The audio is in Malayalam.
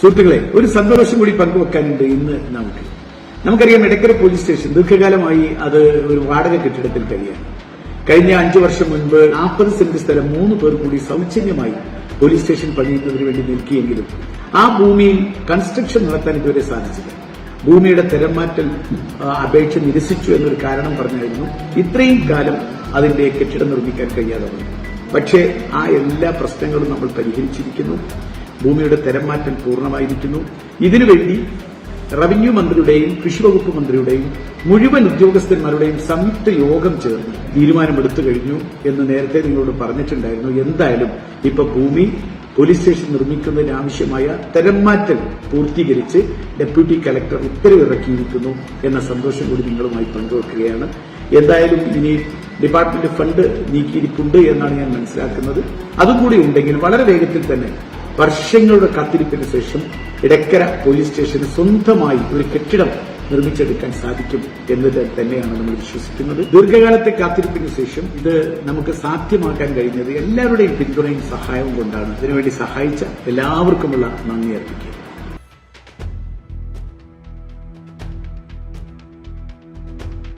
സുഹൃത്തുക്കളെ ഒരു സന്തോഷം കൂടി പങ്കുവെക്കാനുണ്ട് ഇന്ന് നമുക്ക്. നമുക്കറിയാം ഇടക്കര പോലീസ് സ്റ്റേഷൻ ദീർഘകാലമായി അത് ഒരു വാടക കെട്ടിടത്തിൽ കഴിയാണ് കഴിഞ്ഞ അഞ്ചു വർഷം മുൻപ് നാൽപ്പത് സെന്റ് സ്ഥലം മൂന്ന് പേർ കൂടി സൗജന്യമായി പോലീസ് സ്റ്റേഷൻ പണിയുന്നതിന് വേണ്ടി നിൽക്കിയെങ്കിലും ആ ഭൂമിയിൽ കൺസ്ട്രക്ഷൻ നടത്താൻ ഇതുവരെ സാധിച്ചില്ല. ഭൂമിയുടെ തരംമാറ്റൽ അപേക്ഷ നിരസിച്ചു എന്നൊരു കാരണം പറഞ്ഞായിരുന്നു. ഇത്രയും കാലം അതിന്റെ കെട്ടിടം നിർമ്മിക്കാൻ കഴിയാതെ പക്ഷേ ആ എല്ലാ പ്രശ്നങ്ങളും നമ്മൾ പരിഹരിച്ചിരിക്കുന്നു. ഭൂമിയുടെ തരംമാറ്റം പൂർണമായിരിക്കുന്നു. ഇതിനുവേണ്ടി റവന്യൂ മന്ത്രിയുടെയും കൃഷി വകുപ്പ് മന്ത്രിയുടെയും മുഴുവൻ ഉദ്യോഗസ്ഥന്മാരുടെയും സംയുക്ത യോഗം ചേർന്ന് തീരുമാനമെടുത്തു കഴിഞ്ഞു എന്ന് നേരത്തെ നിങ്ങളോട് പറഞ്ഞിട്ടുണ്ടായിരുന്നു. എന്തായാലും ഇപ്പൊ ഭൂമി പോലീസ് സ്റ്റേഷൻ നിർമ്മിക്കുന്നതിന് ആവശ്യമായ തരംമാറ്റൽ പൂർത്തീകരിച്ച് ഡെപ്യൂട്ടി കലക്ടർ ഉത്തരവിറക്കിയിരിക്കുന്നു എന്ന സന്തോഷം കൂടി നിങ്ങളുമായി പങ്കുവെക്കുകയാണ്. എന്തായാലും ഇനി ഡിപ്പാർട്ട്മെന്റ് ഫണ്ട് നീക്കിയിരിപ്പുണ്ട് എന്നാണ് ഞാൻ മനസ്സിലാക്കുന്നത്. അതും കൂടി ഉണ്ടെങ്കിൽ വളരെ വേഗത്തിൽ തന്നെ വർഷങ്ങളുടെ കാത്തിരിപ്പിന് ശേഷം ഇടക്കര പോലീസ് സ്റ്റേഷന് സ്വന്തമായി ഒരു കെട്ടിടം നിർമ്മിച്ചെടുക്കാൻ സാധിക്കും എന്നത് തന്നെയാണ് നമ്മൾ വിശ്വസിക്കുന്നത്. ദീർഘകാലത്തെ കാത്തിരിപ്പിന് ശേഷം ഇത് നമുക്ക് സാധ്യമാക്കാൻ കഴിഞ്ഞത് എല്ലാവരുടെയും പിന്തുണയും സഹായവും കൊണ്ടാണ്. ഇതിനുവേണ്ടി സഹായിച്ച എല്ലാവർക്കുമുള്ള നന്ദി അർപ്പിക്കുക